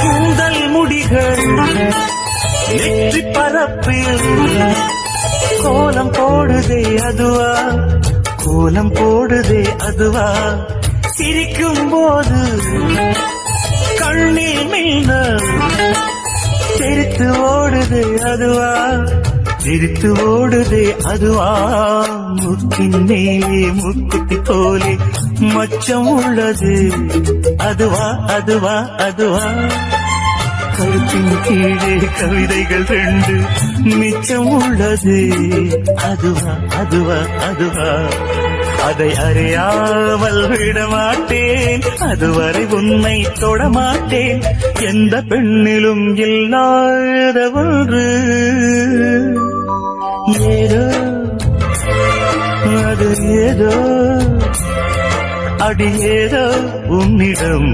கூந்தல் முடிகள் நெற்றி பரப்பில் கோலம் போடுதே அதுவா? கோலம் போடுதே அதுவா? சிரிக்கும் போது கண்ணில் மின்னல் தெரித்து ஓடுது அதுவா? தெரித்து ஓடுதே அதுவா? முத்தின் மேலே முக்குத்தி போலே மச்சம் உள்ளது. அதுவா அதுவா அதுவா? கருத்தின் கீழே கவிதைகள் ரெண்டு மிச்சம் உள்ளது. அதுவா அதுவா அதுவா? அதை அறியாமல் விட மாட்டேன் அதுவரை உன்னை தொடமாட்டேன். எந்த பெண்ணிலும் இல்லாத ஒன்று ஏதோ அது ஏதோ அடி ஏதோ உன்னிடம்.